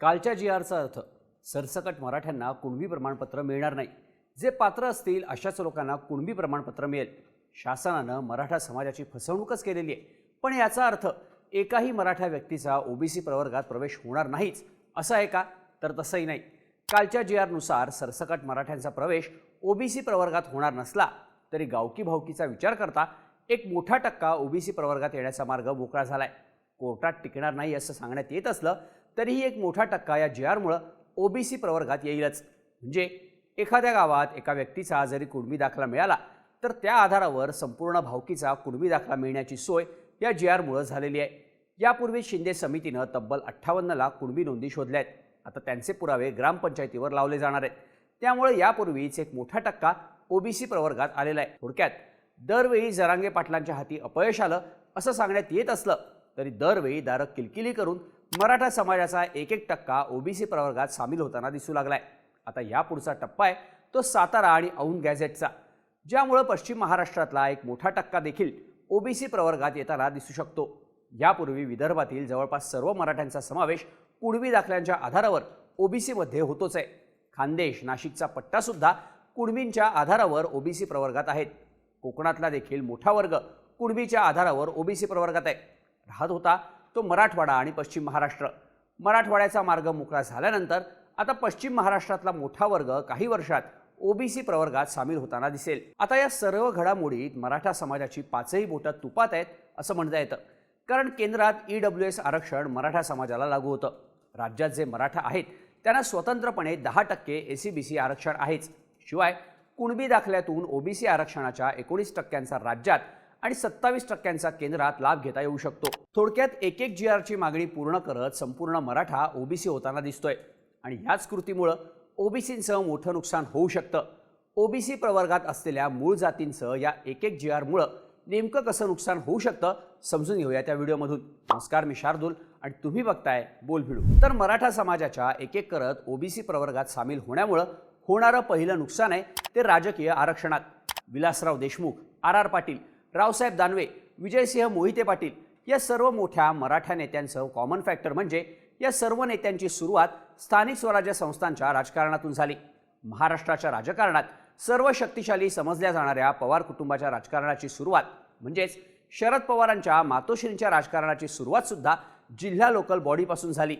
कालच्या जी आरचा अर्थ सरसकट मराठ्यांना कुणबी प्रमाणपत्र मिळणार नाही. जे पात्र असतील अशाच लोकांना कुणबी प्रमाणपत्र मिळेल. शासनानं मराठा समाजाची फसवणूकच केलेली आहे. पण याचा अर्थ एकाही मराठा व्यक्तीचा ओबीसी प्रवर्गात प्रवेश होणार नाहीच असं आहे का? तर तसंही नाही. कालच्या जी आरनुसार सरसकट मराठ्यांचा प्रवेश ओबीसी प्रवर्गात होणार नसला तरी गावकी भावकीचा विचार करता एक मोठा टक्का ओबीसी प्रवर्गात येण्याचा मार्ग मोकळा आहे कोर्टात टिकणार नाही असं सांगण्यात येत असलं तरीही एक मोठा टक्का या जी आरमुळं ओबीसी प्रवर्गात येईलच. म्हणजे एखाद्या गावात एका व्यक्तीचा जरी कुणबी दाखला मिळाला तर त्या आधारावर संपूर्ण भावकीचा कुणबी दाखला मिळण्याची सोय या जी आरमुळं झालेली आहे. यापूर्वी शिंदे समितीनं तब्बल अठ्ठावन्नला कुणबी नोंदी शोधल्या आहेत आता त्यांचे पुरावे ग्रामपंचायतीवर लावले जाणार आहेत. त्यामुळे यापूर्वीच एक मोठा टक्का ओबीसी प्रवर्गात आलेला आहे. थोडक्यात दरवेळी जरांगे पाटलांच्या हाती अपयश आलं असं सांगण्यात येत असलं तरी दरवेळी दारक किलकिली करून मराठा समाजाचा एक एक टक्का ओबीसी प्रवर्गात सामील होताना दिसू लागलाय. आता या पुढचा टप्पा आहे तो सातारा आणि औंध गॅझेटचा. ज्यामुळं पश्चिम महाराष्ट्रातला एक मोठा टक्का देखील ओबीसी प्रवर्गात येताना दिसू शकतो. यापूर्वी विदर्भातील जवळपास सर्व मराठ्यांचा समावेश कुणबी दाखल्यांच्या आधारावर ओबीसीमध्ये होतोच आहे. खानदेश नाशिकचा पट्टासुद्धा कुणबींच्या आधारावर ओबीसी प्रवर्गात आहेत. कोकणातला देखील मोठा वर्ग कुणबीच्या आधारावर ओबीसी प्रवर्गात आहे. राहत होता तो मराठवाडा आणि पश्चिम महाराष्ट्र. मराठवाड्याचा मार्ग मोकळा झाल्यानंतर आता पश्चिम महाराष्ट्रातला मोठा वर्ग काही वर्षात ओबीसी प्रवर्गात सामील होताना दिसेल. आता या सर्व घडामोडीत मराठा समाजाची पाचही बोटं तुपात आहेत असं म्हणता येतं. कारण केंद्रात ई डब्ल्यू एस आरक्षण मराठा समाजाला लागू होतं. राज्यात जे मराठा आहेत त्यांना स्वतंत्रपणे दहा टक्के ए सी बी सी आरक्षण आहेच. शिवाय कुणबी दाखल्यातून ओबीसी आरक्षणाच्या एकोणीस टक्क्यांचा राज्यात आणि सत्तावीस टक्क्यांचा केंद्रात लाभ घेता येऊ शकतो. थोडक्यात एक एक जी आरची मागणी पूर्ण करत संपूर्ण मराठा ओबीसी होताना दिसतोय. आणि ह्याच कृतीमुळं ओबीसींचं मोठं नुकसान होऊ शकतं. ओबीसी प्रवर्गात असलेल्या मूळ जातींचं या एक एक जी आरमुळं नेमकं कसं नुकसान होऊ शकतं समजून घेऊया त्या व्हिडिओमधून. नमस्कार मी शार्दूल आणि तुम्ही बघताय बोल भिडू. तर मराठा समाजाच्या एक एक करत ओबीसी प्रवर्गात सामील होण्यामुळं होणारं पहिलं नुकसान आहे ते राजकीय आरक्षणात. विलासराव देशमुख आर आर पाटील रावसाहेब दानवे विजयसिंह मोहिते पाटील या सर्व मोठ्या मराठा नेत्यांचं कॉमन फॅक्टर म्हणजे या सर्व नेत्यांची सुरुवात स्थानिक स्वराज्य संस्थांच्या राजकारणातून झाली. महाराष्ट्राच्या राजकारणात सर्व शक्तिशाली समजल्या जाणाऱ्या पवार कुटुंबाच्या राजकारणाची सुरुवात म्हणजेच शरद पवारांच्या मातोश्रींच्या राजकारणाची सुरुवात सुद्धा जिल्हा लोकल बॉडीपासून झाली.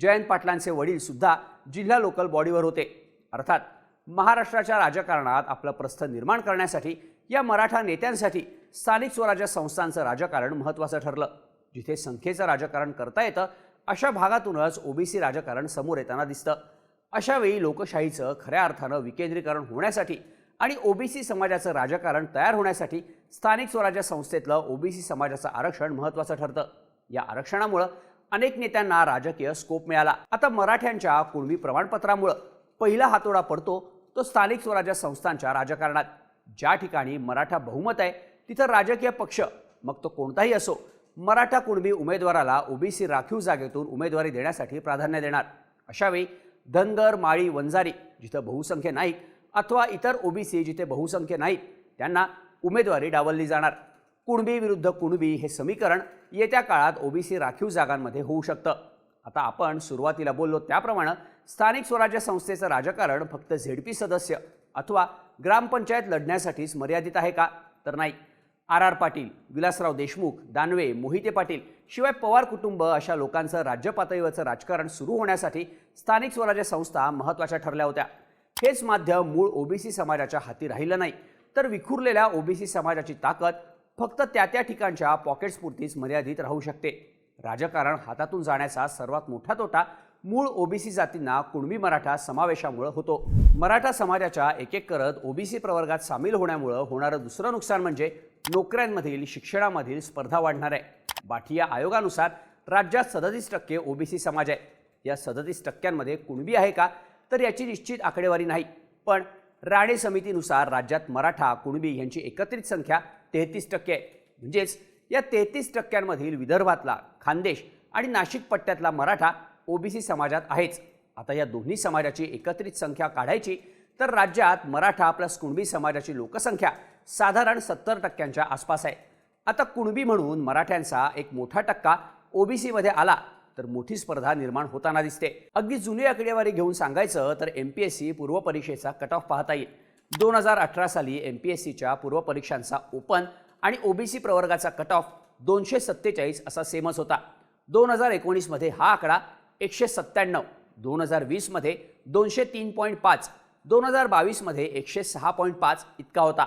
जयंत पाटलांचे वडील सुद्धा जिल्हा लोकल बॉडीवर होते. अर्थात महाराष्ट्राच्या राजकारणात आपलं प्रस्थ निर्माण करण्यासाठी या मराठा नेत्यांसाठी स्थानिक स्वराज्य संस्थांचं राजकारण महत्त्वाचं ठरलं. जिथे संख्येचं राजकारण करता येतं अशा भागातूनच ओबीसी राजकारण समोर येताना दिसतं. अशावेळी लोकशाहीचं खऱ्या अर्थानं विकेंद्रीकरण होण्यासाठी आणि ओबीसी समाजाचं राजकारण तयार होण्यासाठी स्थानिक स्वराज्य संस्थेतलं ओबीसी समाजाचं आरक्षण महत्त्वाचं ठरतं. या आरक्षणामुळं अनेक नेत्यांना राजकीय स्कोप मिळाला. आता मराठ्यांच्या कुणबी प्रमाणपत्रामुळं पहिला हातोडा पडतो तो स्थानिक स्वराज्य संस्थांच्या राजकारणात. ज्या ठिकाणी मराठा बहुमत आहे तिथं राजकीय पक्ष मग तो कोणताही असो मराठा कुणबी उमेदवाराला ओबीसी राखीव जागेतून उमेदवारी देण्यासाठी प्राधान्य देणार. अशावेळी धनगर माळी वंजारी जिथं बहुसंख्य नाहीत अथवा इतर ओबीसी जिथे बहुसंख्य नाहीत त्यांना उमेदवारी डावलली जाणार. कुणबी विरुद्ध कुणबी हे समीकरण येत्या काळात ओबीसी राखीव जागांमध्ये होऊ शकतं. आता आपण सुरुवातीला बोललो त्याप्रमाणे स्थानिक स्वराज्य संस्थेचं राजकारण फक्त झेडपी सदस्य अथवा ग्रामपंचायत लढण्यासाठीच मर्यादित आहे का? तर नाही. आर आर पाटील विलासराव देशमुख दानवे मोहिते पाटील शिवाय पवार कुटुंब अशा लोकांचं राज्य पातळीवरचं राजकारण सुरू होण्यासाठी स्थानिक स्वराज्य संस्था महत्त्वाच्या ठरल्या होत्या. हेच माध्यम मूळ ओबीसी समाजाच्या हाती राहिलं नाही. तर विखुरलेल्या ओबीसी समाजाची ताकद फक्त त्या त्या ठिकाणच्या पॉकेट्सपुरतीच मर्यादित राहू शकते. राजकारण हातातून जाण्याचा सर्वात मोठा तोटा मूळ ओबीसी जातींना कुणबी मराठा समावेशामुळं होतो. मराठा समाजाच्या एक एक करत ओबीसी प्रवर्गात सामील होण्यामुळं होणारं दुसरं नुकसान म्हणजे नोकऱ्यांमधील शिक्षणामधील स्पर्धा वाढणार आहे. बाठिया आयोगानुसार राज्यात सदतीस टक्के ओबीसी समाज आहे. या सदतीस टक्क्यांमध्ये कुणबी आहे का? तर याची निश्चित आकडेवारी नाही. पण राणे समितीनुसार राज्यात मराठा कुणबी यांची एकत्रित संख्या तेहतीस टक्के आहे. म्हणजेच या तेहतीस टक्क्यांमधील विदर्भातला खानदेश आणि नाशिक पट्ट्यातला मराठा ओबीसी समाजात आहेच. आता या दोन्ही समाजाची एकत्रित संख्या काढायची तर राज्यात मराठा प्लस कुणबी समाजाची लोकसंख्या साधारण सत्तर टक्क्यांच्या आसपास आहे. आता कुणबी म्हणून मराठ्यांचा एक मोठा टक्का ओबीसीमध्ये आला तर मोठी स्पर्धा निर्माण होताना दिसते. अगदी जुनी आकडेवारी घेऊन सांगायचं तर एम पी एस सी पूर्व परीक्षेचा कट ऑफ पाहता येईल. दोन हजार अठरा साली एम पी एस सीच्या पूर्व परीक्षांचा ओपन आणि ओबीसी प्रवर्गाचा कट ऑफ दोनशे सत्तेचाळीस असा सेमच होता. दोन हजार एकोणीसमध्ये हा आकडा एकशे सत्त्याण्णव दोन हजार वीसमध्ये दोनशे तीन पॉईंट पाच दोन हजार बावीसमध्ये एकशे सहा पॉईंट पाच इतका होता.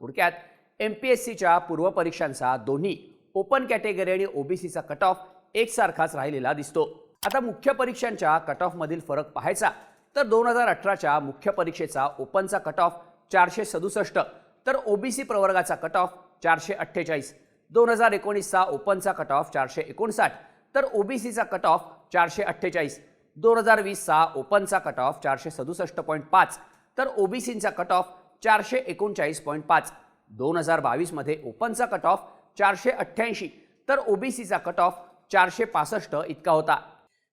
थोडक्यात एम पी एस सीच्या पूर्व परीक्षांचा दोन्ही ओपन कॅटेगरी आणि ओबीसीचा कट ऑफ एकसारखाच राहिलेला दिसतो. आता मुख्य परीक्षांच्या कट ऑफमधील फरक पाहायचा तर दोन हजार अठराच्या मुख्य परीक्षेचा ओपनचा कट ऑफ चारशे सदुसष्ट तर ओबीसी प्रवर्गाचा कट ऑफ चारशे अठ्ठेचाळीस दोन हजार एकोणीसचा ओपनचा कट ऑफ चारशे एकोणसाठ तर ओबीसीचा कट ऑफ चारशे अठ्ठेचाळीस दोन हजार वीसचा ओपनचा कट ऑफ चारशे सदुसष्ट पॉईंट पाच तर ओबीसीचा कट ऑफ चारशे एकोणचाळीस पॉईंट पाच. दोन हजार बावीसमध्ये ओपनचा कट ऑफ चारशे अठ्ठ्याऐंशी. तर ओबीसीचा कट ऑफ चारशे पासष्ट इतका होता.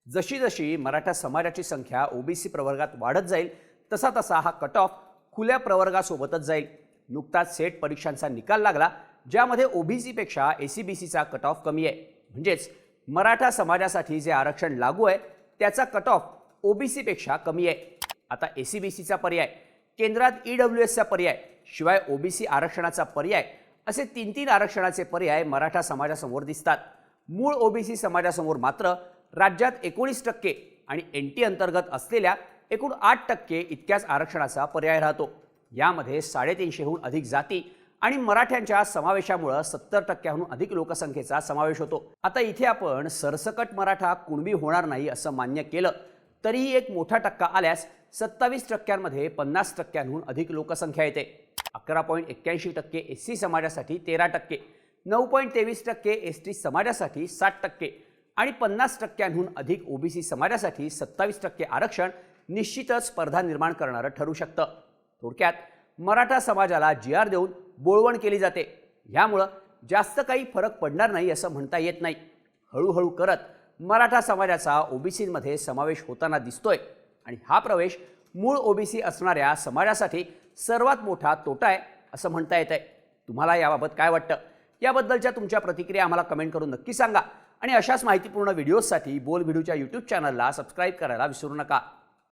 जशी जशी मराठा समाजाची संख्या ओबीसी प्रवर्गात वाढत जाईल तसा तसा हा कट ऑफ खुल्या प्रवर्गासोबतच जाईल. नुकताच सेट परीक्षांचा निकाल लागला ज्यामध्ये ओबीसीपेक्षा ए सी बी सीचा कट ऑफ कमी आहे. म्हणजेच मराठा समाजासाठी जे आरक्षण लागू आहे त्याचा कट ऑफ ओबीसीपेक्षा कमी आहे. आता ए सी बी सीचा पर्याय. केंद्रात ई डब्ल्यू एसचा पर्याय शिवाय ओबीसी आरक्षणाचा पर्याय असे तीन तीन आरक्षणाचे पर्याय मराठा समाजासमोर दिसतात. मूळ ओबीसी समाजासमोर मात्र राज्यात एकोणीस टक्के आणि एन टी अंतर्गत असलेल्या एकूण आठ टक्के इतक्याच आरक्षणाचा पर्याय राहतो. यामध्ये साडेतीनशेहून अधिक जाती आणि मराठ्यांच्या समावेशामुळं सत्तर टक्क्याहून अधिक लोकसंख्येचा समावेश होतो. आता इथे आपण सरसकट मराठा कुणबी होणार नाही असं मान्य केलं तरीही एक मोठा टक्का आल्यास सत्तावीस टक्क्यांमध्ये पन्नास टक्क्यांहून अधिक लोकसंख्या येते. अकरा पॉईंट एक्क्याऐंशी टक्के एस सी समाजासाठी तेरा टक्के नऊ पॉईंट तेवीस टक्के एस टी समाजासाठी साठ टक्के आणि पन्नास टक्क्यांहून अधिक ओबीसी समाजासाठी सत्तावीस टक्के आरक्षण निश्चितच स्पर्धा निर्माण करणारं ठरू शकतं. थोडक्यात मराठा समाजाला जी आर देऊन बोळवण केली जाते. ह्यामुळं जास्त काही फरक पडणार नाही असं म्हणता येत नाही. हळूहळू करत मराठा समाजाचा ओबीसीमध्ये समावेश होताना दिसतोय. आणि हा प्रवेश मूळ ओबीसी असणाऱ्या समाजासाठी सर्वात मोठा तोटा आहे असं म्हणता येत आहे तुम्हाला याबाबत काय वाटतं? याबद्दलच्या तुमच्या प्रतिक्रिया आम्हाला कमेंट करून नक्की सांगा. आणि अशाच माहितीपूर्ण व्हिडिओजसाठी बोल व्हिडिओच्या यूट्यूब चॅनलला सबस्क्राईब करायला विसरू नका.